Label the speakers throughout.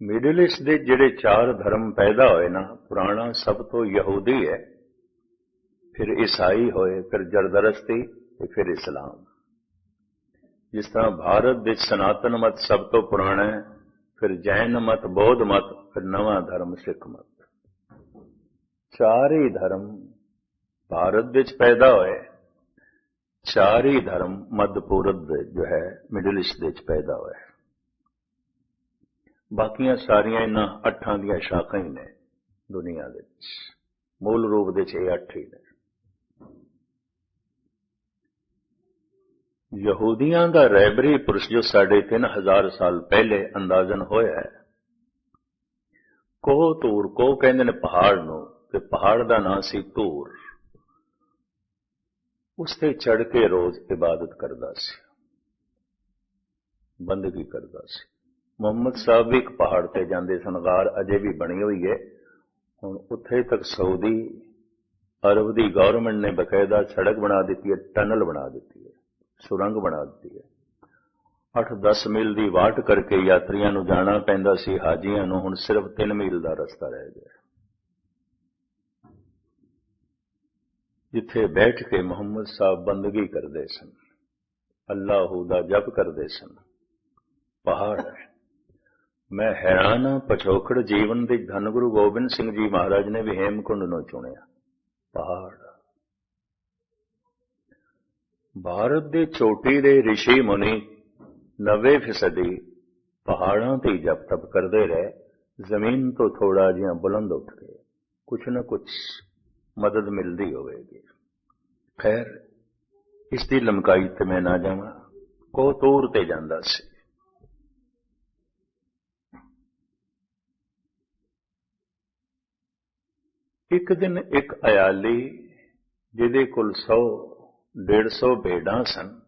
Speaker 1: Middle East ਦੇ ਜਿਹੜੇ ਚਾਰ ਧਰਮ ਪੈਦਾ ਹੋਏ ਨਾ, ਪੁਰਾਣਾ ਸਭ ਤੋਂ ਯਹੂਦੀ ਹੈ, ਫਿਰ ਈਸਾਈ ਹੋਏ, ਫਿਰ ਜਰਦਰਸਤੀ ਤੇ ਫਿਰ ਇਸਲਾਮ। ਜਿਸ ਤਰ੍ਹਾਂ ਭਾਰਤ ਦੇ ਸਨਾਤਨ ਮਤ ਸਭ ਤੋਂ ਪੁਰਾਣਾ ਹੈ, ਫਿਰ ਜੈਨ ਮਤ, ਬੌਧ ਮਤ, ਫਿਰ ਨਵਾਂ ਧਰਮ ਸਿੱਖ ਮਤ। ਚਾਰ ਹੀ ਧਰਮ ਭਾਰਤ ਵਿੱਚ ਪੈਦਾ ਹੋਏ, ਚਾਰ ਹੀ ਧਰਮ ਮੱਧ ਪੂਰਬ ਜੋ ਹੈ ਮਿਡਲ ਈਸਟ ਦੇ ਵਿੱਚ ਪੈਦਾ ਹੋਏ। ਬਾਕੀਆਂ ਸਾਰੀਆਂ ਇਹਨਾਂ ਅੱਠਾਂ ਦੀਆਂ ਸ਼ਾਖਾਂ ਹੀ ਨੇ ਦੁਨੀਆ ਦੇ ਵਿੱਚ। ਮੂਲ ਰੂਪ ਦੇ ਚ ਇਹ ਅੱਠ ਹੀ ਨੇ। ਯਹੂਦੀਆਂ ਦਾ ਰੈਬਰੀ ਪੁਰਸ਼ ਜੋ ਸਾਡੇ 3000 ਸਾਲ ਪਹਿਲੇ ਅੰਦਾਜ਼ਨ ਹੋਇਆ ਹੈ, ਕੋਹ ਤੂਰ, ਕੋਹ ਕਹਿੰਦੇ ਨੇ ਪਹਾੜ ਨੂੰ ਤੇ ਪਹਾੜ ਦਾ ਨਾਂ ਸੀ ਤੂਰ। ਉਸ ਤੇ ਚੜ ਕੇ ਰੋਜ਼ ਇਬਾਦਤ ਕਰਦਾ ਸੀ, ਬੰਦਗੀ ਕਰਦਾ ਸੀ। ਮੁਹੰਮਦ ਸਾਹਿਬ ਵੀ ਇੱਕ ਪਹਾੜ ਤੇ ਜਾਂਦੇ ਸਨ ਗਾਰ ਅਜੇ ਵੀ ਬਣੀ ਹੋਈ ਹੈ ਹੁਣ ਉੱਥੇ ਤੱਕ ਸਾਊਦੀ ਅਰਬ ਦੀ ਗਵਰਨਮੈਂਟ ਨੇ ਬਕਾਇਦਾ ਸੜਕ ਬਣਾ ਦਿੱਤੀ ਹੈ ਟਨਲ ਬਣਾ ਦਿੱਤੀ ਹੈ ਸੁਰੰਗ ਬਣਾ ਦਿੱਤੀ ਹੈ 8-10 ਮੀਲ ਦੀ ਵਾਟ ਕਰਕੇ ਯਾਤਰੀਆਂ ਨੂੰ ਜਾਣਾ ਪੈਂਦਾ ਸੀ, ਹਾਜੀਆਂ ਨੂੰ ਹੁਣ ਸਿਰਫ 3 ਮੀਲ ਦਾ ਰਸਤਾ ਰਹਿ ਗਿਆ। ਜਿੱਥੇ ਬੈਠ ਕੇ ਮੁਹੰਮਦ ਸਾਹਿਬ ਬੰਦਗੀ ਕਰਦੇ ਸਨ, ਅੱਲਾਹੂ ਦਾ ਜਪ ਕਰਦੇ ਸਨ, ਪਹਾੜ ਹੈ। ਮੈਂ ਹੈਰਾਨ ਹਾਂ, ਪਛੋਕੜ ਜੀਵਨ ਦੇ ਧੰਨ ਗੁਰੂ ਗੋਬਿੰਦ ਸਿੰਘ ਜੀ ਮਹਾਰਾਜ ਨੇ ਵੀ ਹੇਮਕੁੰਡ ਨੂੰ ਚੁਣਿਆ। ਪਹਾੜ। ਭਾਰਤ ਦੇ ਚੋਟੀ ਦੇ ઋષਿ ਮੁਨੀ 90% ਪਹਾੜਾਂ ਤੇ ਜਪ ਤਪ ਕਰਦੇ ਰਹੇ, ਜ਼ਮੀਨ ਤੋਂ ਥੋੜਾ ਜਿਹਾ ਬੁਲੰਦ ਉੱਠ ਕੇ ਕੁਛ ਨਾ ਕੁਛ ਮਦਦ ਮਿਲਦੀ ਹੋਵੇਗੀ। ਖੈਰ, ਇਸ ਦੀ ਲਮਕਾਈ ਤੇ ਮੈਂ ਨਾ ਜਾਵਾਂ ਕੋਤੂਰ ਤੇ ਜਾਂਦਾ ਸੀ। ਇੱਕ ਦਿਨ ਇੱਕ ਅਯਾਲੀ, ਜਿਹਦੇ ਕੋਲ 100 150 ਭੇਡਾਂ ਸਨ।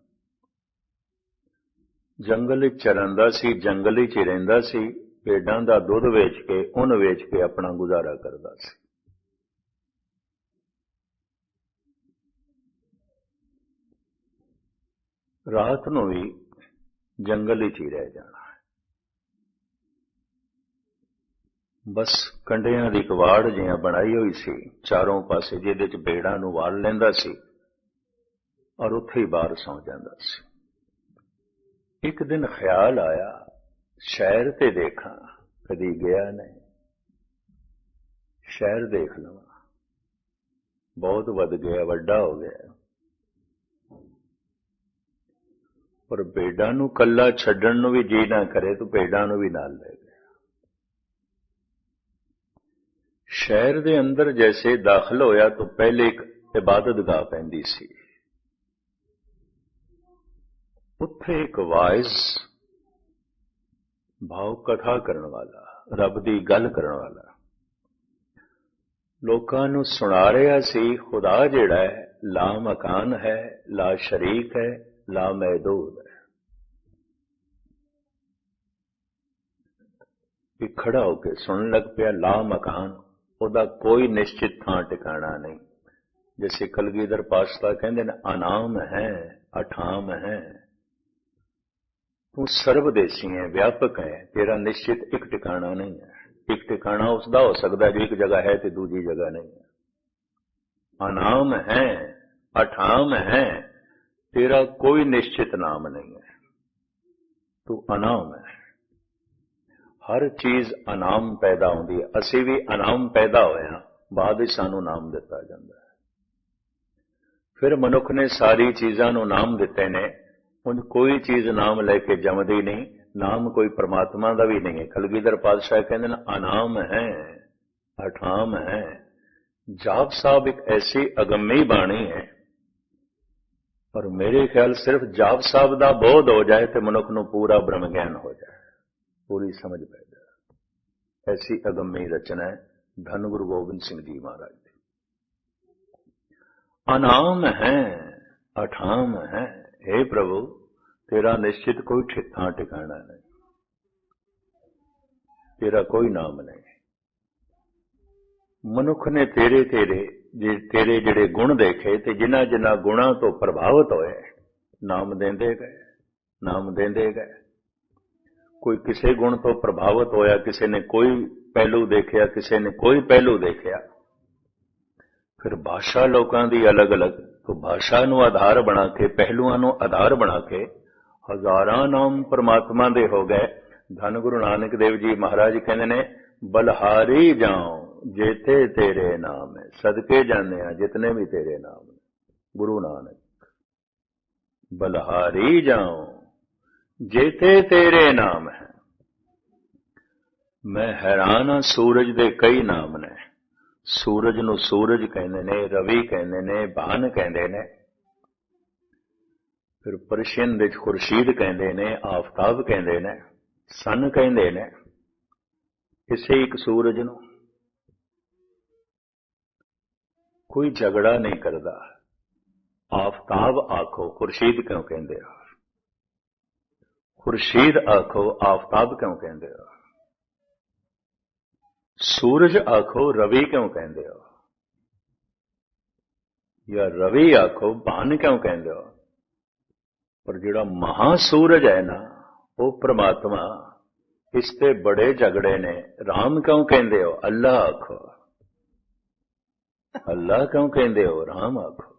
Speaker 1: ਜੰਗਲ ਵਿੱਚ ਚਰੰਦਾ ਸੀ, ਜੰਗਲ ਵਿੱਚ ਰਹਿੰਦਾ ਸੀ ਭੇਡਾਂ ਦਾ ਦੁੱਧ ਵੇਚ ਕੇ ਉਹਨ ਵੇਚ ਕੇ ਆਪਣਾ ਗੁਜ਼ਾਰਾ ਕਰਦਾ ਸੀ। ਰਾਤ ਨੂੰ ਵੀ ਜੰਗਲ ਵਿੱਚ ਹੀ ਰਹਿ ਜਾਣਾ। ਬਸ ਕੰਡਿਆਂ ਦੀ ਕਵਾੜ ਜਿਹਾ ਬਣਾਈ ਹੋਈ ਸੀ। ਚਾਰੋਂ ਪਾਸੇ ਜਿਹਦੇ ਚ ਬੇੜਾਂ ਨੂੰ ਵਾਲ ਲੈਂਦਾ ਸੀ ਔਰ ਉੱਥੇ ਹੀ ਬਾਹਰ ਸੌ ਜਾਂਦਾ ਸੀ। ਇੱਕ ਦਿਨ ਖਿਆਲ ਆਇਆ, ਸ਼ਹਿਰ ਤੇ ਦੇਖਾਂ, ਕਦੀ ਗਿਆ ਨਹੀਂ। ਸ਼ਹਿਰ ਦੇਖ ਲਵਾਂ। ਬਹੁਤ ਵੱਧ ਗਿਆ, ਵੱਡਾ ਹੋ ਗਿਆ। ਪਰ ਬੇੜਾਂ ਨੂੰ ਕੱਲਾ ਛੱਡਣ ਨੂੰ ਵੀ ਜੀ ਨਾ ਕਰੇ, ਤੂੰ ਬੇੜਾਂ ਨੂੰ ਵੀ ਨਾਲ ਲੈ ਗਿਆ ਸ਼ਹਿਰ ਦੇ ਅੰਦਰ ਜੈਸੇ ਦਾਖਲ ਹੋਇਆ ਤਾਂ ਪਹਿਲੇ ਇੱਕ ਇਬਾਦਤਗਾਹ ਪੈਂਦੀ ਸੀ। ਉੱਥੇ ਇੱਕ ਵਾਇਸ ਭਾਵ ਕਥਾ ਕਰਨ ਵਾਲਾ, ਰੱਬ ਦੀ ਗੱਲ ਕਰਨ ਵਾਲਾ। ਲੋਕਾਂ ਨੂੰ ਸੁਣਾ ਰਿਹਾ ਸੀ, ਖੁਦਾ ਜਿਹੜਾ ਹੈ, ਲਾ ਮਕਾਨ ਹੈ, ਲਾ ਸ਼ਰੀਕ ਹੈ, ਲਾ ਮਹਦੂਦ ਹੈ। ਇਹ ਖੜਾ ਹੋ ਕੇ ਸੁਣਨ ਲੱਗ ਪਿਆ, ਲਾ ਮਕਾਨ। ਉਹਦਾ ਕੋਈ ਨਿਸ਼ਚਿਤ ਥਾਂ ਟਿਕਾਣਾ ਨਹੀਂ। ਜਿਵੇਂ ਕਲਗੀਧਰ ਪਾਸਤਾ ਕਹਿੰਦੇ ਨੇ, ਅਨਾਮ ਹੈ, ਅਠਾਮ ਹੈ। ਤੂੰ ਸਰਵਦੇਸੀ ਹੈ, ਵਿਆਪਕ ਹੈ, ਤੇਰਾ ਨਿਸ਼ਚਿਤ ਇੱਕ ਟਿਕਾਣਾ ਨਹੀਂ ਹੈ। ਇੱਕ ਟਿਕਾਣਾ ਉਸ ਦਾ ਹੋ ਸਕਦਾ ਜੋ ਇੱਕ ਜਗ੍ਹਾ ਹੈ ਤੇ ਦੂਜੀ ਜਗ੍ਹਾ ਨਹੀਂ ਹੈ। ਅਨਾਮ ਹੈ, ਅਠਾਮ ਹੈ, ਤੇਰਾ ਕੋਈ ਨਿਸ਼ਚਿਤ ਨਾਮ ਨਹੀਂ ਹੈ। ਤੂੰ ਅਨਾਮ ਹੈ। ਹਰ ਚੀਜ਼ ਅਨਾਮ ਪੈਦਾ ਹੁੰਦੀ ਹੈ। ਅਸੀਂ ਵੀ ਅਨਾਮ ਪੈਦਾ ਹੋਏ ਹਾਂ, ਬਾਅਦ ਵਿੱਚ ਸਾਨੂੰ ਨਾਮ ਦਿੱਤਾ ਜਾਂਦਾ ਹੈ। ਫਿਰ ਮਨੁੱਖ ਨੇ ਸਾਰੀ ਚੀਜ਼ਾਂ ਨੂੰ ਨਾਮ ਦਿੱਤੇ ਨੇ, ਹੁਣ ਕੋਈ ਚੀਜ਼ ਨਾਮ ਲੈ ਕੇ ਜੰਮਦੀ ਨਹੀਂ, ਨਾਮ ਕੋਈ ਪ੍ਰਮਾਤਮਾ ਦਾ ਵੀ ਨਹੀਂ ਹੈ। ਕਲਗੀਧਰ ਪਾਤਸ਼ਾਹ ਕਹਿੰਦੇ ਨੇ, ਅਨਾਮ ਹੈ, ਅਠਾਮ ਹੈ। ਜਾਪ ਸਾਹਿਬ ਇੱਕ ਐਸੀ ਅਗੰਮੀ ਬਾਣੀ ਹੈ। ਪਰ ਮੇਰੇ ਖਿਆਲ ਸਿਰਫ ਜਾਪ ਸਾਹਿਬ ਦਾ ਬੋਧ ਹੋ ਜਾਏ ਤੇ ਮਨੁੱਖ ਨੂੰ ਪੂਰਾ ਬ੍ਰਹਮ ਗਿਆਨ ਹੋ ਜਾਏ। ਪੂਰੀ ਸਮਝ ਪੈਦਾ ਐਸੀ ਅਗੰਮੀ ਰਚਨਾ ਹੈ, ਧੰਨ ਗੁਰੂ ਗੋਬਿੰਦ ਸਿੰਘ ਜੀ ਮਹਾਰਾਜ ਦੀ। ਅਨਾਮ ਹੈ, ਅਠਾਮ ਹੈ हे ਪ੍ਰਭੂ, ਤੇਰਾ ਨਿਸ਼ਚਿਤ ਕੋਈ ਠਿੱਠਾ ਟਿਕਾਣਾ ਨਹੀਂ। ਤੇਰਾ ਕੋਈ ਨਾਮ ਨਹੀਂ। ਮਨੁੱਖ ਨੇ ਤੇਰੇ ਤੇਰੇ, ਜੇ ਤੇਰੇ ਜਿਹੜੇ ਗੁਣ ਦੇਖੇ ਤੇ ਜਿਨ੍ਹਾਂ ਜਿਨ੍ਹਾਂ ਗੁਣਾਂ ਤੋਂ ਪ੍ਰਭਾਵਿਤ ਹੋਏ, ਨਾਮ ਦਿੰਦੇ ਗਏ, ਨਾਮ ਦਿੰਦੇ ਗਏ। ਕੋਈ ਕਿਸੇ ਗੁਣ ਤੋਂ ਪ੍ਰਭਾਵਿਤ ਹੋਇਆ, ਕਿਸੇ ਨੇ ਕੋਈ ਪਹਿਲੂ ਦੇਖਿਆ, ਕਿਸੇ ਨੇ ਕੋਈ ਪਹਿਲੂ ਦੇਖਿਆ, ਫਿਰ ਭਾਸ਼ਾ ਲੋਕਾਂ ਦੀ ਅਲੱਗ-ਅਲੱਗ ਤੋਂ ਭਾਸ਼ਾ ਨੂੰ ਆਧਾਰ ਬਣਾ ਕੇ, ਪਹਿਲੂਆਂ ਨੂੰ ਆਧਾਰ ਬਣਾ ਕੇ ਹਜ਼ਾਰਾਂ ਨਾਮ ਪਰਮਾਤਮਾ ਦੇ ਹੋ ਗਏ। ਧੰਨ ਗੁਰੂ ਨਾਨਕ ਦੇਵ ਜੀ ਮਹਾਰਾਜ ਕਹਿੰਦੇ ਨੇ, ਬਲਹਾਰੀ ਜਾਉ ਜੇਤੇ ਤੇਰੇ ਨਾਮ ਹੈ, ਸਦਕੇ ਜਾਂਦੇ ਆ ਜਿਤਨੇ ਵੀ ਤੇਰੇ ਨਾਮ ਨੇ। ਗੁਰੂ ਨਾਨਕ, ਬਲਹਾਰੀ ਜਾਉ ਜੇਤੇ ਤੇਰੇ ਨਾਮ ਹੈ। ਮੈਂ ਹੈਰਾਨ ਹਾਂ, ਸੂਰਜ ਦੇ ਕਈ ਨਾਮ ਨੇ। ਸੂਰਜ ਨੂੰ ਸੂਰਜ ਕਹਿੰਦੇ ਨੇ, ਰਵੀ ਕਹਿੰਦੇ ਨੇ ਭਾਨ ਕਹਿੰਦੇ ਨੇ। ਫਿਰ ਪਰਸ਼ੀਅਨ ਵਿੱਚ ਖੁਰਸ਼ੀਦ ਕਹਿੰਦੇ ਨੇ, ਆਫਤਾਬ ਕਹਿੰਦੇ ਨੇ, ਸਨ ਕਹਿੰਦੇ ਨੇ। ਕਿਸੇ ਇੱਕ ਸੂਰਜ ਨੂੰ ਕੋਈ ਝਗੜਾ ਨਹੀਂ ਕਰਦਾ। ਆਫਤਾਬ ਆਖੋ, ਖੁਰਸ਼ੀਦ ਕਿਉਂ ਕਹਿੰਦੇ ਹੋ ਖੁਰਸ਼ੀਦ ਆਖੋ ਆਫਤਾਬ ਕਿਉਂ ਕਹਿੰਦੇ ਹੋ ਸੂਰਜ ਆਖੋ ਰਵੀ ਕਿਉਂ ਕਹਿੰਦੇ ਹੋ ਜਾਂ ਰਵੀ ਆਖੋ ਭਾਨ ਕਿਉਂ ਕਹਿੰਦੇ ਹੋ ਪਰ ਜਿਹੜਾ ਮਹਾ ਸੂਰਜ ਹੈ ਨਾ ਉਹ ਪ੍ਰਮਾਤਮਾ ਇਸ ਤੇ ਬੜੇ ਝਗੜੇ ਨੇ RAM ਕਿਉਂ ਕਹਿੰਦੇ ਹੋ ਅੱਲਾ ਆਖੋ ਅੱਲਾ ਕਿਉਂ ਕਹਿੰਦੇ ਹੋ RAM ਆਖੋ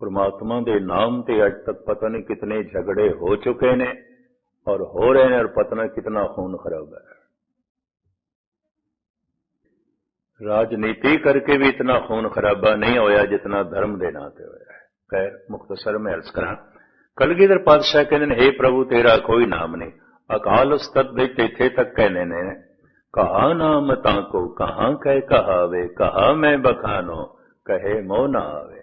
Speaker 1: ਪ੍ਰਮਾਤਮਾ ਦੇ ਨਾਮ ਤੇ ਅੱਜ ਤੱਕ ਪਤਾ ਨਹੀਂ ਕਿਤਨੇ ਝਗੜੇ ਹੋ ਚੁੱਕੇ ਨੇ ਔਰ ਹੋ ਰਹੇ ਨੇ ਔਰ ਪਤਾ ਨਹੀਂ ਕਿਤਨਾ ਖੂਨ ਖਰਾਬ ਹੈ ਰਾਜਨੀਤੀ ਕਰਕੇ ਵੀ ਇਤਨਾ ਖੂਨ ਖਰਾਬਾ ਨਹੀਂ ਹੋਇਆ ਜਿਤਨਾ ਧਰਮ ਦੇ ਨਾਂ ਤੇ ਹੋਇਆ ਹੈ ਖੈਰ ਮੁਖਤਸਰ ਮੈਂ ਅਰਜ਼ ਕਰਾਂ ਕਲਗੀਧਰ ਪਾਤਸ਼ਾਹ ਕਹਿੰਦੇ ਨੇ हे ਪ੍ਰਭੂ ਤੇਰਾ ਕੋਈ ਨਾਮ ਨਹੀਂ ਅਕਾਲ ਉਸਤਤ ਦੇ ਇੱਥੇ ਤੱਕ ਕਹਿੰਦੇ ਨੇ ਕਹਾ ਨਾਮ ਤਾਂ ਕੋ ਕਹਾਂ ਕਹਿ ਕਹਾਵੇ ਕਹਾ ਮੈਂ ਬਖਾਨੋ ਕਹੇ ਮੋ ਨਾ ਆਵੇ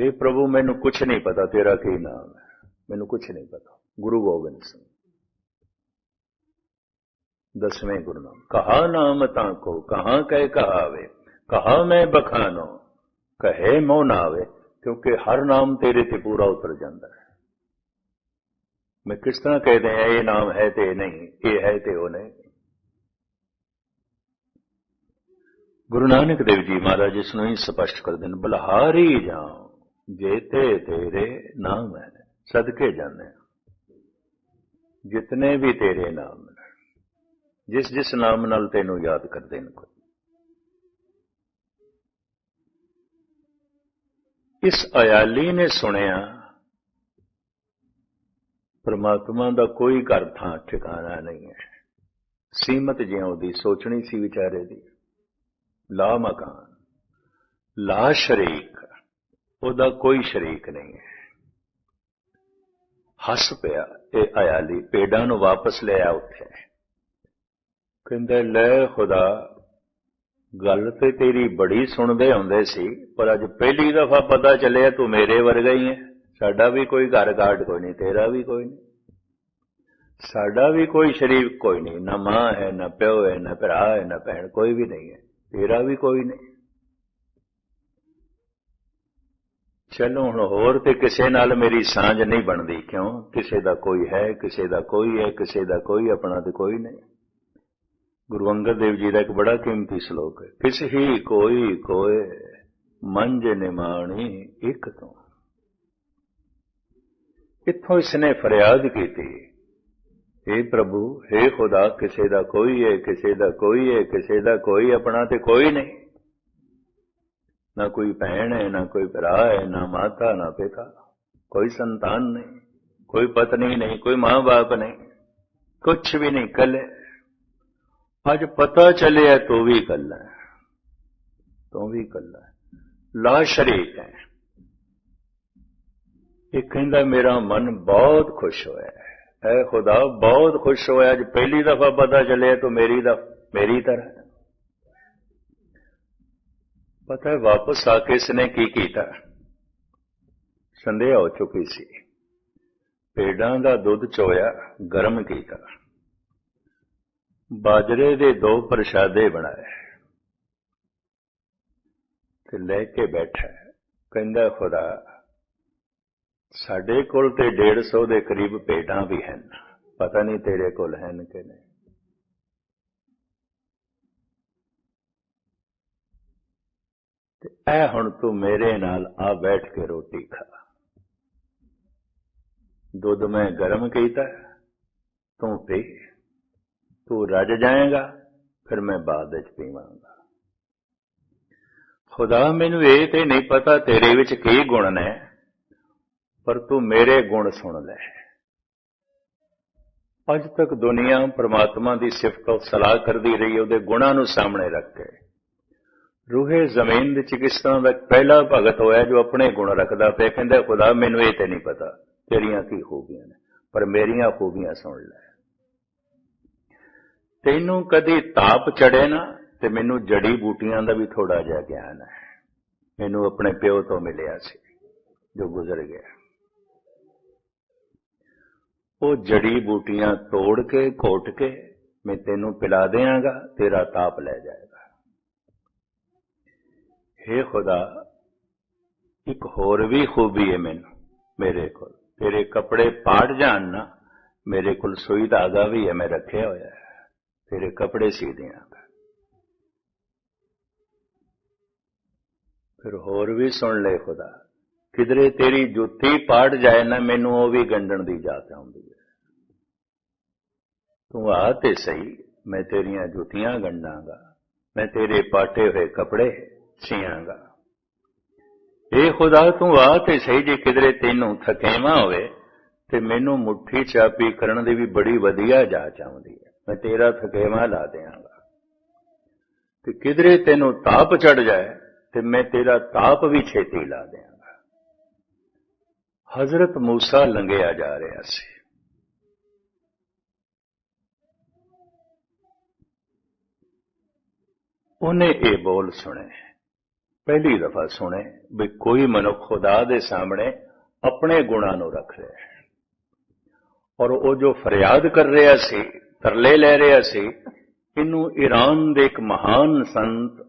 Speaker 1: हे ਪ੍ਰਭੂ, ਮੈਨੂੰ ਕੁਛ ਨਹੀਂ ਪਤਾ, ਤੇਰਾ ਕੀ ਨਾਮ ਹੈ? ਮੈਨੂੰ ਕੁਛ ਨਹੀਂ ਪਤਾ। ਗੁਰੂ ਗੋਬਿੰਦ ਸਿੰਘ। ਦਸਵੇਂ ਗੁਰੂ ਨਾਮ ਕਹਾ ਨਾਮ ਤਾਂ ਕੋ, ਕਹਾ ਕਹਿ ਕਹਾਵੇ, ਕਹਾ ਮੈਂ ਬਖਾਨੋ, ਕਹੇ ਮੋ ਨਾ ਆਵੇ ਕਿਉਂਕਿ ਹਰ ਨਾਮ ਤੇਰੇ ਤੇ ਪੂਰਾ ਉਤਰ ਜਾਂਦਾ ਹੈ। ਮੈਂ ਕਿਸ ਤਰ੍ਹਾਂ ਕਹਦੇ ਆ ਇਹ ਨਾਮ ਹੈ ਤੇ ਨਹੀਂ, ਇਹ ਹੈ ਤੇ ਉਹ ਨਹੀਂ। ਗੁਰੂ ਨਾਨਕ ਦੇਵ ਜੀ ਮਹਾਰਾਜ, ਇਸ ਨੂੰ ਹੀ ਸਪਸ਼ਟ ਕਰਦੇ ਨੇ ਬਲਹਾਰੀ ਜਾਓ ਜੇਤੇ ਤੇਰੇ ਨਾਮ ਹੈ, ਸਦਕੇ ਜਾਂਦੇ ਜਿਤਨੇ ਵੀ ਤੇਰੇ ਨਾਮ ਜਿਸ ਜਿਸ ਨਾਮ ਨਾਲ ਤੈਨੂੰ ਯਾਦ ਕਰਦੇ ਨੇ ਕੋਈ। ਇਸ ਅਯਾਲੀ ਨੇ ਸੁਣਿਆ, ਪਰਮਾਤਮਾ ਦਾ ਕੋਈ ਘਰ ਥਾਂ ਠਿਕਾਣਾ ਨਹੀਂ ਹੈ। ਸੀਮਤ ਜਿਉਂ ਉਹਦੀ ਸੋਚਣੀ ਸੀ ਵਿਚਾਰੇ ਦੀ। ਲਾ ਮਕਾਨ ਲਾ ਸ਼ਰੀਕ ਉਹਦਾ ਕੋਈ ਸ਼ਰੀਕ ਨਹੀਂ ਹੈ। ਹੱਸ ਪਿਆ ਇਹ ਅਯਾਲੀ, ਪੇਡਾਂ ਨੂੰ ਵਾਪਸ ਲੈ ਆ ਉੱਥੇ। ਕਹਿੰਦੇ, ਲੈ ਖੁਦਾ, ਗੱਲ ਤੇ ਤੇਰੀ ਬੜੀ ਸੁਣਦੇ ਹੁੰਦੇ ਸੀ, ਪਰ ਅੱਜ ਪਹਿਲੀ ਦਫਾ ਪਤਾ ਚੱਲਿਆ ਤੂੰ ਮੇਰੇ ਵਰਗਾ ਹੀ ਹੈ। ਸਾਡਾ ਵੀ ਕੋਈ ਘਰ ਘਾਟ ਕੋਈ ਨਹੀਂ, ਤੇਰਾ ਵੀ ਕੋਈ ਨਹੀਂ। ਸਾਡਾ ਵੀ ਕੋਈ ਸ਼ਰੀਕ ਕੋਈ ਨਹੀਂ, ਨਾ ਮਾਂ ਹੈ, ਨਾ ਪਿਓ ਹੈ, ਨਾ ਭਰਾ ਹੈ, ਨਾ ਭੈਣ, ਕੋਈ ਵੀ ਨਹੀਂ ਹੈ। ਤੇਰਾ ਵੀ ਕੋਈ ਨਹੀਂ। ਚਲੋ ਹੁਣ ਹੋਰ ਤੇ ਕਿਸੇ ਨਾਲ ਮੇਰੀ ਸਾਂਝ ਨਹੀਂ ਬਣਦੀ, ਕਿਉਂ? ਕਿਸੇ ਦਾ ਕੋਈ ਹੈ, ਕਿਸੇ ਦਾ ਕੋਈ ਹੈ, ਕਿਸੇ ਦਾ ਕੋਈ, ਆਪਣਾ ਤੇ ਕੋਈ ਨਹੀਂ। ਗੁਰੂ ਅੰਗਦ ਦੇਵ ਜੀ ਦਾ ਇੱਕ ਬੜਾ ਕੀਮਤੀ ਸ਼ਲੋਕ ਹੈ, ਕਿਸ ਹੀ ਕੋਈ ਕੋਏ ਮੰਜ ਨਿਮਾਣੀ ਇੱਕ ਤੋਂ। ਇੱਥੋਂ ਇਸਨੇ ਫਰਿਆਦ ਕੀਤੀ हे ਪ੍ਰਭੂ हे ਖੁਦਾ, ਕਿਸੇ ਦਾ ਕੋਈ ਹੈ, ਕਿਸੇ ਦਾ ਕੋਈ ਹੈ, ਕਿਸੇ ਦਾ ਕੋਈ, ਆਪਣਾ ਤੇ ਕੋਈ ਨਹੀਂ। ਨਾ ਕੋਈ ਭੈਣ ਹੈ ਨਾ ਕੋਈ ਭਰਾ ਹੈ ਨਾ ਮਾਤਾ ਨਾ ਪਿਤਾ ਕੋਈ ਸੰਤਾਨ ਨਹੀਂ ਕੋਈ ਪਤਨੀ ਨਹੀਂ ਕੋਈ ਮਾਂ-ਬਾਪ ਨਹੀਂ ਕੁਝ ਵੀ ਨਹੀਂ ਕੱਲੇ ਅੱਜ ਪਤਾ ਚੱਲਿਆ ਤੂੰ ਵੀ ਕੱਲਾ ਹੈ ਤੂੰ ਵੀ ਕੱਲਾ ਹੈ ਲਾ ਸ਼ਰੀਕ ਹੈ ਇਹ ਕਹਿੰਦਾ ਮੇਰਾ ਮਨ ਬਹੁਤ ਖੁਸ਼ ਹੋਇਆ ਹੈ ਐ ਖੁਦਾ ਬਹੁਤ ਖੁਸ਼ ਹੋਇਆ ਅੱਜ ਪਹਿਲੀ ਦਫਾ ਪਤਾ ਚੱਲਿਆ ਤੂੰ ਮੇਰੀ ਦਾ ਮੇਰੀ ਤਰ੍ਹਾਂ ਪਤਾ ਹੈ, ਵਾਪਸ ਆ ਕੇ ਇਸਨੇ ਕੀ ਕੀਤਾ? ਸੰਦੇਹ ਹੋ ਚੁੱਕੀ ਸੀ। ਪੇਡਾਂ ਦਾ ਦੁੱਧ ਚੋਇਆ, ਗਰਮ ਕੀਤਾ। ਬਾਜਰੇ ਦੇ ਦੋ ਪ੍ਰਸ਼ਾਦੇ ਬਣਾਏ। ਤੇ ਲੈ ਕੇ ਬੈਠਾ ਕਹਿੰਦਾ, ਖੁਦਾ, ਸਾਡੇ ਕੋਲ ਤੇ 150 ਦੇ ਕਰੀਬ ਪੇਡਾਂ ਵੀ ਹਨ। ਪਤਾ ਨਹੀਂ ਤੇਰੇ ਕੋਲ ਹਨ ਕਿ ਨਹੀਂ? ਐ ਹੁਣ ਤੂੰ ਮੇਰੇ ਨਾਲ ਆ ਬੈਠ ਕੇ ਰੋਟੀ ਖਾ। ਦੁੱਧ ਮੈਂ ਗਰਮ ਕੀਤਾ, ਤੂੰ ਪੀ। ਤੂੰ ਰੱਜ ਜਾਏਗਾ, ਫਿਰ ਮੈਂ ਬਾਅਦ ਵਿੱਚ ਪੀਵਾਂਗਾ। ਖੁਦਾ, ਮੈਨੂੰ ਇਹ ਤੇ ਨਹੀਂ ਪਤਾ ਤੇਰੇ ਵਿੱਚ ਕੀ ਗੁਣ ਨੇ, ਪਰ ਤੂੰ ਮੇਰੇ ਗੁਣ ਸੁਣ ਲੈ। ਅੱਜ ਤੱਕ ਦੁਨੀਆ ਪ੍ਰਮਾਤਮਾ ਦੀ ਸਿਫਤ ਸਲਾਹ ਕਰਦੀ ਰਹੀ, ਉਹਦੇ ਗੁਣਾਂ ਨੂੰ ਸਾਹਮਣੇ ਰੱਖ ਕੇ। ਰੂਹੇ ਜ਼ਮੀਨ ਦੇ ਕਿਸ ਦਾ ਪਹਿਲਾ ਭਗਤ ਹੋਇਆ ਜੋ ਆਪਣੇ ਗੁਣ ਰੱਖਦਾ ਪਿਆ। ਕਹਿੰਦਾ, ਖੁਦਾ, ਮੈਨੂੰ ਇਹ ਤੇ ਨਹੀਂ ਪਤਾ ਤੇਰੀਆਂ ਕੀ ਖੂਬੀਆਂ ਨੇ, ਪਰ ਮੇਰੀਆਂ ਖੂਬੀਆਂ ਸੁਣ ਲੈ। ਤੈਨੂੰ ਕਦੀ ਤਾਪ ਚੜੇ ਨਾ ਤੇ ਮੈਨੂੰ ਜੜੀ ਬੂਟੀਆਂ ਦਾ ਵੀ ਥੋੜਾ ਜਿਹਾ ਗਿਆਨ ਹੈ। ਮੈਨੂੰ ਆਪਣੇ ਪਿਓ ਤੋਂ ਮਿਲਿਆ ਸੀ, ਜੋ ਗੁਜ਼ਰ ਗਿਆ। ਉਹ ਜੜੀ ਬੂਟੀਆਂ ਤੋੜ ਕੇ, ਘੋਟ ਕੇ, ਮੈਂ ਤੈਨੂੰ ਪਿਲਾ ਦੇਵਾਂਗਾ ਤੇਰਾ ਤਾਪ ਲੈ ਜਾਏਗਾ। हे ਖੁਦਾ ਇੱਕ ਹੋਰ ਵੀ ਖੂਬੀ ਹੈ ਮੈਨੂੰ ਮੇਰੇ ਕੋਲ ਤੇਰੇ ਕੱਪੜੇ ਪਾੜ ਜਾਣ ਨਾ ਮੇਰੇ ਕੋਲ ਸੂਈ ਧਾਗਾ ਵੀ ਹੈ ਮੈਂ ਰੱਖਿਆ ਹੋਇਆ ਹੈ ਤੇਰੇ ਕੱਪੜੇ ਸੀ ਦਿਆਂਗਾ ਫਿਰ ਹੋਰ ਵੀ ਸੁਣ ਲੈ ਖੁਦਾ ਕਿਧਰੇ ਤੇਰੀ ਜੁੱਤੀ ਪਾੜ ਜਾਏ ਨਾ ਮੈਨੂੰ ਉਹ ਵੀ ਗੰਢਣ ਦੀ ਜਾਤ ਆਉਂਦੀ ਹੈ ਤੂੰ ਆ ਤੇ ਸਹੀ ਮੈਂ ਤੇਰੀਆਂ ਜੁੱਤੀਆਂ ਗੰਢਾਂਗਾ ਮੈਂ ਤੇਰੇ ਪਾਟੇ ਹੋਏ ਕੱਪੜੇ ਸੀਆਂਗਾ ਇਹ ਖੁਦਾ, ਤੂੰ ਆ ਤੇ ਸਹੀ ਜੇ ਕਿਧਰੇ ਤੈਨੂੰ ਥਕੇਵਾ ਹੋਵੇ ਤੇ ਮੈਨੂੰ ਮੁੱਠੀ ਚਾਪੀ ਕਰਨ ਦੀ ਵੀ ਬੜੀ ਵਧੀਆ ਜਾਚ ਆਉਂਦੀ ਹੈ। ਮੈਂ ਤੇਰਾ ਥਕੇਵਾ ਲਾ ਦਿਆਂਗਾ। ਤੇ ਕਿਧਰੇ ਤੈਨੂੰ ਤਾਪ ਚੜ ਜਾਏ ਤੇ ਮੈਂ ਤੇਰਾ ਤਾਪ ਵੀ ਛੇਤੀ ਲਾ ਦਿਆਂਗਾ। ਹਜ਼ਰਤ ਮੂਸਾ ਲੰਘਿਆ ਜਾ ਰਿਹਾ ਸੀ। ਉਹਨੇ ਇਹ ਬੋਲ ਸੁਣੇ। ਪਹਿਲੀ ਦਫਾ ਸੁਣੇ ਵੀ ਕੋਈ ਮਨੁੱਖ ਖੁਦਾ ਦੇ ਸਾਹਮਣੇ ਆਪਣੇ ਗੁਣਾਂ ਨੂੰ ਰੱਖ ਰਿਹਾ ਹੈ। ਔਰ ਉਹ ਜੋ ਫਰਿਆਦ ਕਰ ਰਿਹਾ ਸੀ, ਤਰਲੇ ਲੈ ਰਿਹਾ ਸੀ, ਇਹਨੂੰ ਈਰਾਨ ਦੇ ਇੱਕ ਮਹਾਨ ਸੰਤ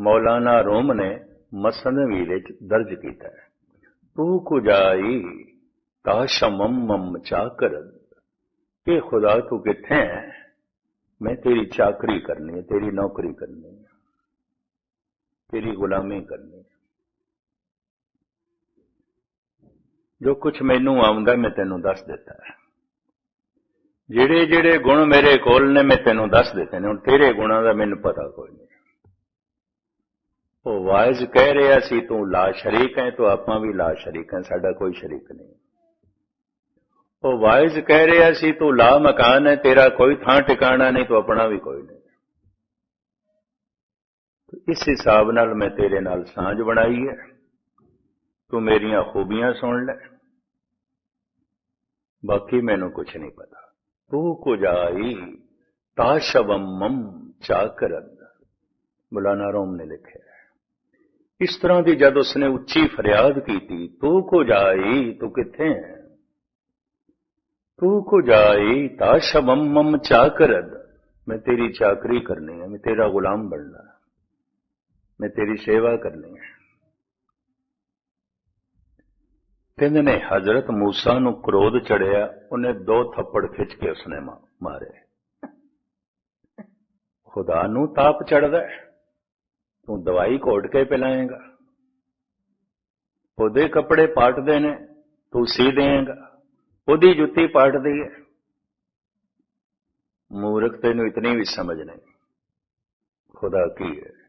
Speaker 1: ਮੌਲਾਨਾ ਰੋਮ ਨੇ ਮਸਨਵੀ ਵਿੱਚ ਦਰਜ ਕੀਤਾ ਹੈ। ਤੂੰ ਕੁਜਾਈ ਤਾਸ਼ਮਮ ਚਾਕਰ। ਇਹ ਖੁਦਾ ਤੂੰ ਕਿੱਥੇ ਹੈ? ਮੈਂ ਤੇਰੀ ਚਾਕਰੀ ਕਰਨੀ ਹੈ, ਤੇਰੀ ਨੌਕਰੀ ਕਰਨੀ ਹੈ। ਤੇਰੀ ਗੁਲਾਮੀ ਕਰਨੀ ਹੈ ਜੋ ਕੁਝ ਮੈਨੂੰ ਆਉਂਦਾ ਮੈਂ ਤੈਨੂੰ ਦੱਸ ਦਿੱਤਾ ਹੈ ਜਿਹੜੇ ਜਿਹੜੇ ਗੁਣ ਮੇਰੇ ਕੋਲ ਨੇ ਮੈਂ ਤੈਨੂੰ ਦੱਸ ਦਿੱਤੇ ਨੇ ਹੁਣ ਤੇਰੇ ਗੁਣਾਂ ਦਾ ਮੈਨੂੰ ਪਤਾ ਕੋਈ ਨਹੀਂ ਉਹ ਵਾਇਜ਼ ਕਹਿ ਰਿਹਾ ਸੀ ਤੂੰ ਲਾ ਸ਼ਰੀਕ ਹੈ ਤੂੰ ਆਪਾਂ ਵੀ ਲਾ ਸ਼ਰੀਕ ਹੈ ਸਾਡਾ ਕੋਈ ਸ਼ਰੀਕ ਨਹੀਂ ਉਹ ਵਾਇਜ਼ ਕਹਿ ਰਿਹਾ ਸੀ ਤੂੰ ਲਾ ਮਕਾਨ ਹੈ ਤੇਰਾ ਕੋਈ ਥਾਂ ਟਿਕਾਣਾ ਨਹੀਂ ਤੂੰ ਆਪਣਾ ਵੀ ਕੋਈ ਨਹੀਂ ਇਸ ਹਿਸਾਬ ਨਾਲ ਮੈਂ ਤੇਰੇ ਨਾਲ ਸਾਂਝ ਬਣਾਈ ਹੈ ਤੂੰ ਮੇਰੀਆਂ ਖੂਬੀਆਂ ਸੁਣ ਲੈ ਬਾਕੀ ਮੈਨੂੰ ਕੁਝ ਨਹੀਂ ਪਤਾ ਤੂੰ ਕੁਜਾਈ ਤਾਸ਼ਵਮਮ ਚਾਕਰਦ ਮੌਲਾਨਾ ਰੋਮ ਨੇ ਲਿਖਿਆ ਇਸ ਤਰ੍ਹਾਂ ਦੀ ਜਦ ਉਸਨੇ ਉੱਚੀ ਫਰਿਆਦ ਕੀਤੀ ਤੂੰ ਕੁਜਾਈ ਤੂੰ ਕਿੱਥੇ ਹੈ ਤੂੰ ਕੁਜਾਈ ਤਾਸ਼ਵਮਮ ਚਾਕਰਦ ਮੈਂ ਤੇਰੀ ਚਾਕਰੀ ਕਰਨੀ ਹੈ ਮੈਂ ਤੇਰਾ ਗੁਲਾਮ ਬਣਨਾ ਮੈਂ ਤੇਰੀ ਸੇਵਾ ਕਰਨੀ ਹੈ। ਕਹਿੰਦੇ ਨੇ, ਹਜ਼ਰਤ ਮੂਸਾ ਨੂੰ ਕ੍ਰੋਧ ਚੜਿਆ, ਉਹਨੇ ਦੋ ਥੱਪੜ ਖਿੱਚ ਕੇ ਉਸਨੇ ਮਾਰੇ। ਖੁਦਾ ਨੂੰ ਤਾਪ ਚੜਦਾ ਤੂੰ ਦਵਾਈ ਘੋਟ ਕੇ ਪਿਲਾਏਗਾ। ਉਹਦੇ ਕੱਪੜੇ ਪਾਟਦੇ ਨੇ, ਤੂੰ ਸੀ ਦੇਏਗਾ ਉਹਦੀ ਜੁੱਤੀ ਪਾਟਦੀ ਹੈ। ਮੂਰਖ ਤੈਨੂੰ ਇਤਨੀ ਵੀ ਸਮਝ ਨਹੀਂ। ਖੁਦਾ ਕੀ ਹੈ?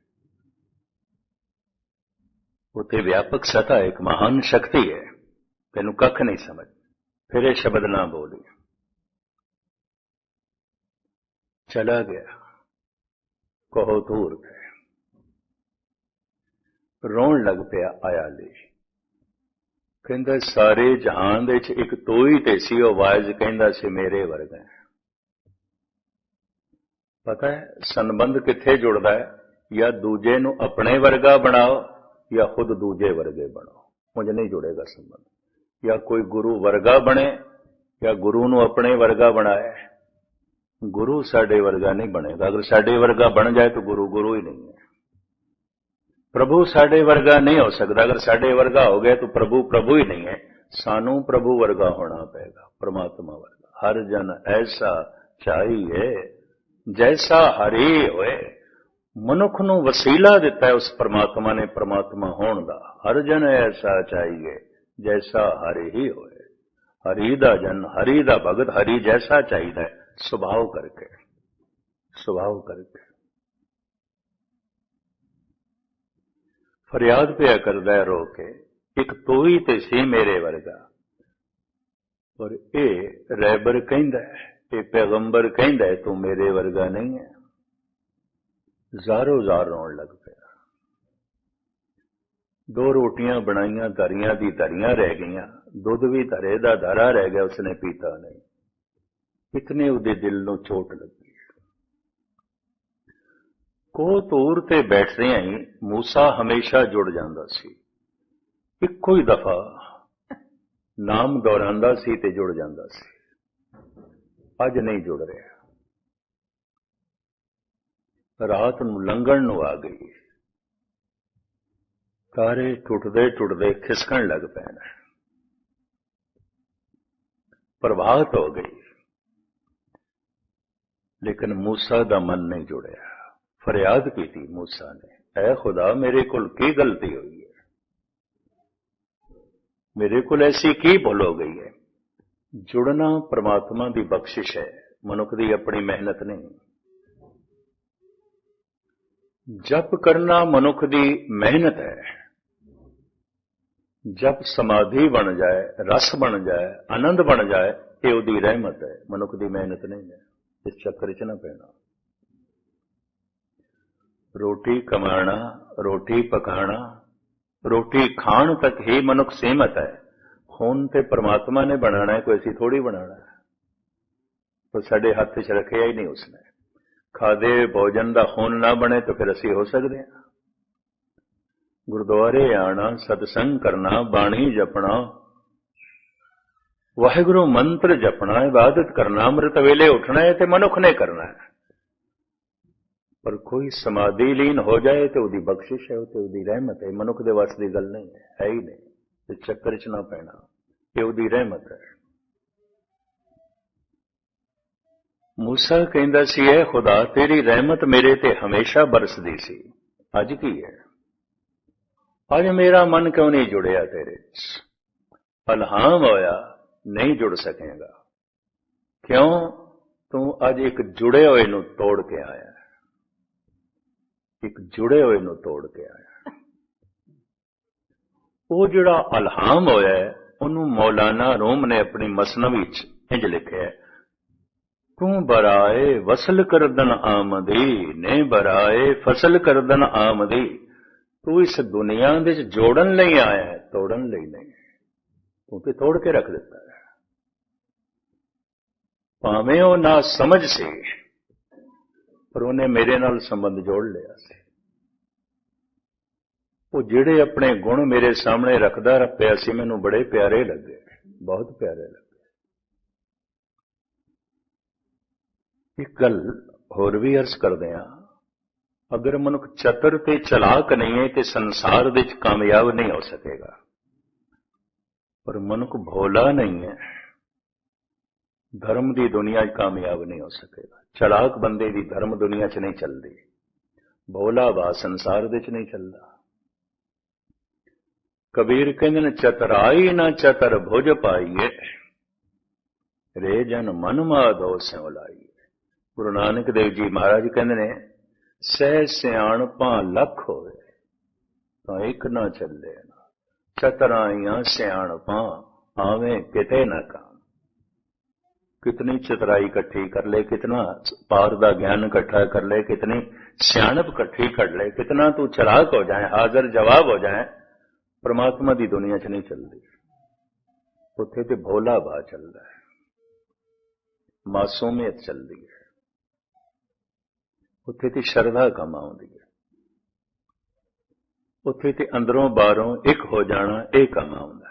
Speaker 1: ਉੱਥੇ ਵਿਆਪਕ ਸਤਾ ਇੱਕ ਮਹਾਨ ਸ਼ਕਤੀ ਹੈ। ਤੈਨੂੰ ਕੱਖ ਨਹੀਂ ਸਮਝ। ਫਿਰ ਇਹ ਸ਼ਬਦ ਨਾ ਬੋਲੀ। ਚਲਾ ਗਿਆ। ਕਹੋ ਦੂਰ ਗਏ ਰੋਣ ਲੱਗ ਪਿਆ ਆਇਆ ਲਈ ਕਹਿੰਦਾ, ਸਾਰੇ ਜਹਾਨ ਦੇ ਵਿੱਚ ਇੱਕ ਤੋਈ ਤੇ ਸੀ, ਉਹ ਆਵਾਜ਼ ਕਹਿੰਦਾ ਸੀ, ਮੇਰੇ ਵਰਗਾ ਪਤਾ ਹੈ, ਸੰਬੰਧ ਕਿੱਥੇ ਜੁੜਦਾ ਹੈ? ਜਾਂ ਦੂਜੇ ਨੂੰ ਆਪਣੇ ਵਰਗਾ ਬਣਾਓ ਜਾਂ ਖੁਦ ਦੂਜੇ ਵਰਗੇ ਬਣੋ। ਮੁਝ ਨਹੀਂ ਜੁੜੇਗਾ ਸੰਬੰਧ। ਜਾਂ ਕੋਈ ਗੁਰੂ ਵਰਗਾ ਬਣੇ, ਜਾਂ ਗੁਰੂ ਨੂੰ ਆਪਣੇ ਵਰਗਾ ਬਣਾਏ। ਗੁਰੂ ਸਾਡੇ ਵਰਗਾ ਨਹੀਂ ਬਣੇਗਾ। ਅਗਰ ਸਾਡੇ ਵਰਗਾ ਬਣ ਜਾਏ ਤਾਂ ਗੁਰੂ ਗੁਰੂ ਹੀ ਨਹੀਂ ਹੈ। ਪ੍ਰਭੂ ਸਾਡੇ ਵਰਗਾ ਨਹੀਂ ਹੋ ਸਕਦਾ। ਅਗਰ ਸਾਡੇ ਵਰਗਾ ਹੋ ਗਿਆ ਤਾਂ ਪ੍ਰਭੂ ਪ੍ਰਭੂ ਹੀ ਨਹੀਂ ਹੈ। ਸਾਨੂੰ ਪ੍ਰਭੂ ਵਰਗਾ ਹੋਣਾ ਪਏਗਾ। ਪ੍ਰਮਾਤਮਾ ਵਰਗਾ। ਹਰ ਜਨ ਐਸਾ ਚਾਹੀਏ, ਜੈਸਾ ਹਰੀ ਹੋਏ। ਮਨੁੱਖ ਨੂੰ ਵਸੀਲਾ ਦਿੱਤਾ ਹੈ ਉਸ ਪਰਮਾਤਮਾ ਨੇ, ਪਰਮਾਤਮਾ ਹੋਣ ਦਾ। ਹਰ ਜਨ ਐਸਾ ਚਾਹੀਏ, ਜੈਸਾ ਹਰੇ ਹੀ ਹੋਏ। ਹਰੀ ਦਾ ਜਨ, ਹਰੀ ਦਾ ਭਗਤ, ਹਰੀ ਜੈਸਾ ਚਾਹੀਦਾ ਹੈ। ਸੁਭਾਅ ਕਰਕੇ ਸੁਭਾਅ ਕਰਕੇ। ਫਰਿਆਦ ਪਿਆ ਕਰਦਾ ਰੋ ਕੇ, ਇੱਕ ਤੋਈ ਤੇ ਸੀ ਮੇਰੇ ਵਰਗਾ। ਪਰ ਇਹ ਰੈਬਰ ਕਹਿੰਦਾ ਇਹ ਪੈਗੰਬਰ ਕਹਿੰਦਾ ਤੂੰ ਮੇਰੇ ਵਰਗਾ ਨਹੀਂ ਹੈ। ਜ਼ਾਰੋ ਜ਼ਾਰ ਰੋਣ ਲੱਗ ਪਿਆ ਦੋ ਰੋਟੀਆਂ ਬਣਾਈਆਂ ਧਰੀਆਂ ਦੀ ਧਰੀਆਂ ਰਹਿ ਗਈਆਂ ਦੁੱਧ ਵੀ ਧਰੇ ਦਾ ਧਰਾ ਰਹਿ ਗਿਆ ਉਸਨੇ ਪੀਤਾ ਨਹੀਂ ਇਤਨੇ ਉਹਦੇ ਦਿਲ ਨੂੰ ਚੋਟ ਲੱਗੀ ਕੋ ਤੂਰ ਤੇ ਬੈਠਦਿਆਂ ਹੀ موسی ਹਮੇਸ਼ਾ ਜੁੜ ਜਾਂਦਾ ਸੀ ਇੱਕੋ ਹੀ ਦਫਾ ਨਾਮ ਦੁਹਰਾਉਂਦਾ ਸੀ ਤੇ ਜੁੜ ਜਾਂਦਾ ਸੀ ਅੱਜ ਨਹੀਂ ਜੁੜ ਰਿਹਾ ਰਾਤ ਨੂੰ ਲੰਘਣ ਨੂੰ ਆ ਗਈ ਤਾਰੇ ਟੁੱਟਦੇ ਟੁੱਟਦੇ ਖਿਸਕਣ ਲੱਗ ਪੈਣ ਪ੍ਰਭਾਤ ਹੋ ਗਈ ਲੇਕਿਨ موسی ਦਾ ਮਨ ਨਹੀਂ ਜੁੜਿਆ ਫਰਿਆਦ ਕੀਤੀ موسی ਨੇ ਐ ਖੁਦਾ ਮੇਰੇ ਕੋਲ ਕੀ ਗਲਤੀ ਹੋਈ ਹੈ ਮੇਰੇ ਕੋਲ ਐਸੀ ਕੀ ਭੁੱਲ ਹੋ ਗਈ ਹੈ ਜੁੜਨਾ ਪ੍ਰਮਾਤਮਾ ਦੀ ਬਖਸ਼ਿਸ਼ ਹੈ ਮਨੁੱਖ ਦੀ ਆਪਣੀ ਮਿਹਨਤ ਨਹੀਂ ਜਪ ਕਰਨਾ ਮਨੁੱਖ ਦੀ ਮਿਹਨਤ ਹੈ ਜਪ ਸਮਾਧੀ ਬਣ ਜਾਏ ਰਸ ਬਣ ਜਾਏ ਆਨੰਦ ਬਣ ਜਾਏ ਇਹ ਉਹਦੀ ਰਹਿਮਤ ਹੈ ਮਨੁੱਖ ਦੀ ਮਿਹਨਤ ਨਹੀਂ ਹੈ ਇਸ ਚੱਕਰ 'ਚ ਨਾ ਪੈਣਾ ਰੋਟੀ ਕਮਾਣਾ ਰੋਟੀ ਪਕਾਣਾ ਰੋਟੀ ਖਾਣ ਤੱਕ ਹੀ ਮਨੁੱਖ ਸੀਮਤ ਹੈ ਹੁਣ ਤੇ ਪ੍ਰਮਾਤਮਾ ਨੇ ਬਣਾਣਾ ਹੈ ਕੋਈ ਅਸੀਂ ਥੋੜੀ ਬਣਾਣਾ ਹੈ ਉਹ ਸਾਡੇ ਹੱਥ 'ਚ ਰੱਖਿਆ ਹੀ ਨਹੀਂ ਉਸਨੇ ਖਾਦੇ ਭੋਜਨ ਦਾ ਖੂਨ ਨਾ ਬਣੇ ਤਾਂ ਫਿਰ ਅਸੀਂ ਹੋ ਸਕਦੇ ਹਾਂ। ਗੁਰਦੁਆਰੇ ਆਣਾ, ਸਤਸੰਗ ਕਰਨਾ, ਬਾਣੀ ਜਪਣਾ, ਵਾਹਿਗੁਰੂ ਮੰਤਰ ਜਪਣਾ, ਇਬਾਦਤ ਕਰਨਾ, ਅੰਮ੍ਰਿਤ ਵੇਲੇ ਉੱਠਣਾ ਹੈ ਤੇ ਮਨੁੱਖ ਨੇ ਕਰਨਾ ਹੈ। ਪਰ ਕੋਈ ਸਮਾਧੀ ਲੀਨ ਹੋ ਜਾਏ ਤੇ ਉਹਦੀ ਬਖਸ਼ਿਸ਼ ਹੈ ਤੇ ਉਹਦੀ ਰਹਿਮਤ ਹੈ। ਮਨੁੱਖ ਦੇ ਵਾਸ ਦੀ ਗੱਲ ਨਹੀਂ, ਹੈ ਹੀ ਨਹੀਂ। ਤੇ ਚੱਕਰ 'ਚ ਨਾ ਪੈਣਾ। ਇਹ ਉਹਦੀ ਰਹਿਮਤ ਹੈ। ਮੂਸਾ ਕਹਿੰਦਾ ਸੀ ਐ ਖੁਦਾ ਤੇਰੀ ਰਹਿਮਤ ਮੇਰੇ ਤੇ ਹਮੇਸ਼ਾ ਬਰਸਦੀ ਸੀ। ਅੱਜ ਕੀ ਹੈ? ਅੱਜ ਮੇਰਾ ਮਨ ਕਿਉਂ ਨਹੀਂ ਜੁੜਿਆ ਤੇਰੇ ਅਲਹਾਮ ਹੋਇਆ, ਨਹੀਂ ਜੁੜ ਸਕੇਗਾ। ਕਿਉਂ? ਤੂੰ ਅੱਜ ਇੱਕ ਜੁੜੇ ਹੋਏ ਨੂੰ ਤੋੜ ਕੇ ਆਇਆ ਇੱਕ ਜੁੜੇ ਹੋਏ ਨੂੰ ਤੋੜ ਕੇ ਆਇਆ ਉਹ ਜਿਹੜਾ ਅਲਹਾਮ ਹੋਇਆ ਉਹਨੂੰ ਮੌਲਾਨਾ ਰੂਮ ਨੇ ਆਪਣੀ ਮਸਨਵੀ ਚ ਇੰਜ ਲਿਖਿਆ ਹੈ ਤੂੰ ਬਰਾਏ ਵਸਲ ਕਰਦਨ ਆਮਦੀ ਨੇ ਬਰਾਏ ਫਸਲ ਕਰਦਨ ਆਮਦੀ। ਤੂੰ ਇਸ ਦੁਨੀਆ ਦੇ ਵਿੱਚ ਜੋੜਨ ਲਈ ਆਇਆ ਹੈ, ਤੋੜਨ ਲਈ ਨਹੀਂ। ਤੂੰ ਤੇ ਤੋੜ ਕੇ ਰੱਖ ਦਿੱਤਾ ਹੈ। ਭਾਵੇਂ ਉਹ ਨਾ ਸਮਝ ਸੀ, ਪਰ ਉਹਨੇ ਮੇਰੇ ਨਾਲ ਸੰਬੰਧ ਜੋੜ ਲਿਆ ਸੀ। ਉਹ ਜਿਹੜੇ ਆਪਣੇ ਗੁਣ ਮੇਰੇ ਸਾਹਮਣੇ ਰੱਖਦਾ ਰੱਖਿਆ ਸੀ, ਮੈਨੂੰ ਬੜੇ ਪਿਆਰੇ ਲੱਗੇ, ਬਹੁਤ ਪਿਆਰੇ ਲੱਗੇ। ਇੱਕ ਗੱਲ ਹੋਰ ਵੀ ਅਰਜ਼ ਕਰਦੇ ਆ ਅਗਰ ਮਨੁੱਖ ਚਤਰ ਤੇ ਚਲਾਕ ਨਹੀਂ ਹੈ ਤੇ ਸੰਸਾਰ ਵਿੱਚ ਕਾਮਯਾਬ ਨਹੀਂ ਹੋ ਸਕੇਗਾ ਪਰ ਮਨੁੱਖ ਭੋਲਾ ਨਹੀਂ ਹੈ ਧਰਮ ਦੀ ਦੁਨੀਆ 'ਚ ਕਾਮਯਾਬ ਨਹੀਂ ਹੋ ਸਕੇਗਾ ਚਲਾਕ ਬੰਦੇ ਦੀ ਧਰਮ ਦੁਨੀਆ 'ਚ ਨਹੀਂ ਚੱਲਦੀ ਭੋਲਾ ਵਾ ਸੰਸਾਰ ਵਿੱਚ ਨਹੀਂ ਚੱਲਦਾ ਕਬੀਰ ਕਹਿੰਦੇ ਨੇ ਚਤਰਾਈ ਨਾ ਚਤਰ ਭੁਜ ਪਾਈਏ ਰੇ ਜਨ ਮਨ ਮਾਧੋ ਸਿਉ ਲਾਈਏ گرو نانک دیو جی مہاراج کہ سہ ਸਹਿ ਸਿਆਣਪਾਂ ਲੱਖ ਹੋਵੇ، ਤਾਂ ਇੱਕ ਨਾ ਚੱਲੇ ਨਾ। ਚਤਰਾਈਆਂ ਸਿਆਣਪਾਂ ਆਵੇਂ ਕਿਤੇ ਨਾ کتنی چترائی کٹھی کر لے کتنا پار کا گیان کٹھا کر لے کتنی سیانپ کٹھی کر لے کتنا تو چراغ ہو جائے حاضر جواب ہو جائے پرماتما دی دنیا چ نہیں چلتی اتنے تو بھولا با چل رہا ہے معصومیت چل رہی ہے ਉੱਥੇ ਤੇ ਸ਼ਰਧਾ ਕੰਮ ਆਉਂਦੀ ਹੈ। ਉੱਥੇ ਤੇ ਅੰਦਰੋਂ ਬਾਹਰੋਂ ਇੱਕ ਹੋ ਜਾਣਾ, ਇਹ ਕੰਮ ਆਉਂਦਾ